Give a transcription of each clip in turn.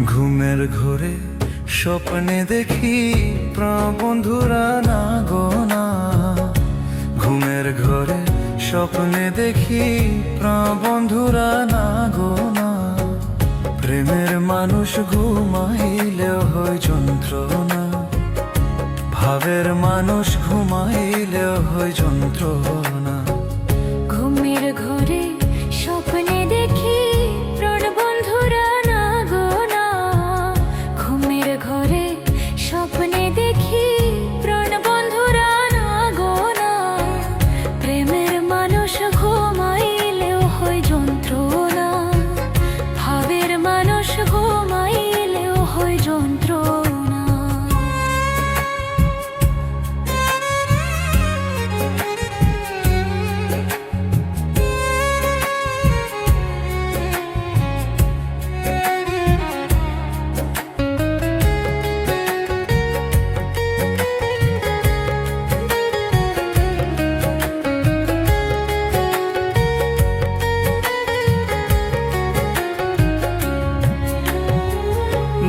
ঘুমের ঘরে স্বপ্নে দেখি বন্ধুরা না গো না। ঘুমের ঘরে স্বপ্নে দেখি বন্ধুরা না গো না। প্রেমের মানুষ ঘুমাইলেও হয় যন্ত্রণা। ভাবের মানুষ ঘুমাইলেও হয় যন্ত্রণা। প্রেমের মানুষ ঘুমাইলেও হয় যন্ত্রণা। ভাবের মানুষ ঘুমাইলেও হয় যন্ত্রণা।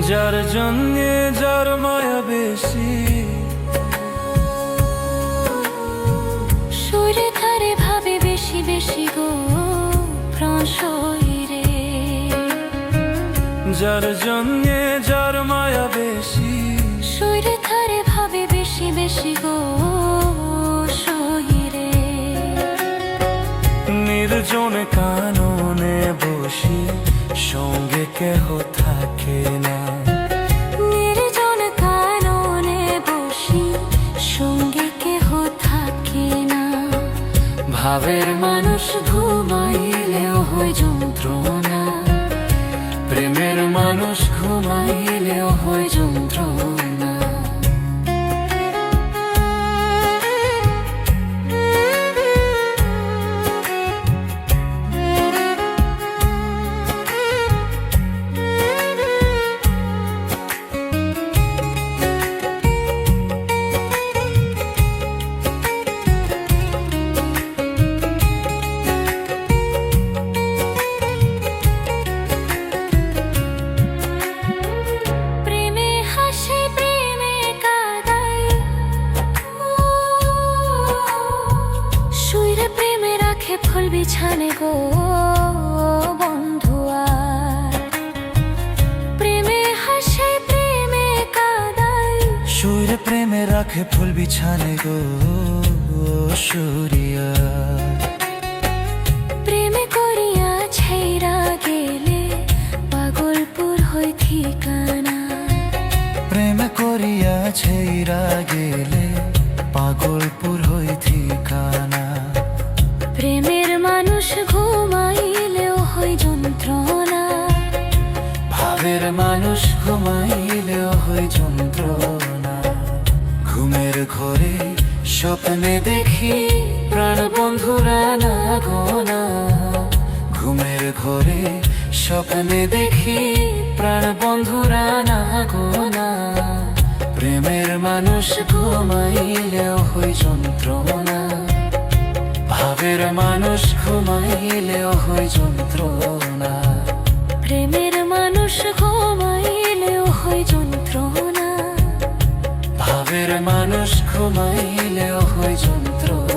যার জন্যে যার মায়া বেশি। সুরে ধারে ভাবে বেশি বেশি গো রে। যার জন্যে যার মায়া বেশি। সুরে ধারে ভাবে বেশি বেশি গো রে। নির্জন কাননে বসি সঙ্গে কেহ থাকে না। ভাবের মানুষ ঘুমাইলেও হয় যন্ত্রণা। প্রেমের মানুষ ঘুমাইলেও হয় যন্ত্রণা। রাখে ফুল বিছানে গো বন্ধুয়া প্রেমে হাসি প্রেমে কাদাই। সুরে প্রেমে রাখে ফুল বিছানে গো সুরিয়া। প্রেমে করিয়া ছেড়া গেলে পাগলপুর হই ঠিকানা। প্রেম করিয়া ছেইরা গেলে প্রেমের মানুষ ঘুমাইলেও হয় যন্ত্রণা। ভাবের মানুষ ঘুমাইলেও হয় যন্ত্রণা। ঘুমের ঘরে স্বপ্নে দেখি প্রাণ বন্ধুরা না গোনা ঘুমের ঘরে স্বপ্নে দেখি প্রাণ বন্ধুরা না গোনা প্রেমের মানুষ ঘুমাইলেও হয় যন্ত্রণা। ভাবের মানুষ ঘুমাইলেও হয় যন্ত্রণা। প্রেমের মানুষ ঘুমাইলেও হয় যন্ত্রণা। ভাবের মানুষ ঘুমাইলেও হয় যন্ত্রণা।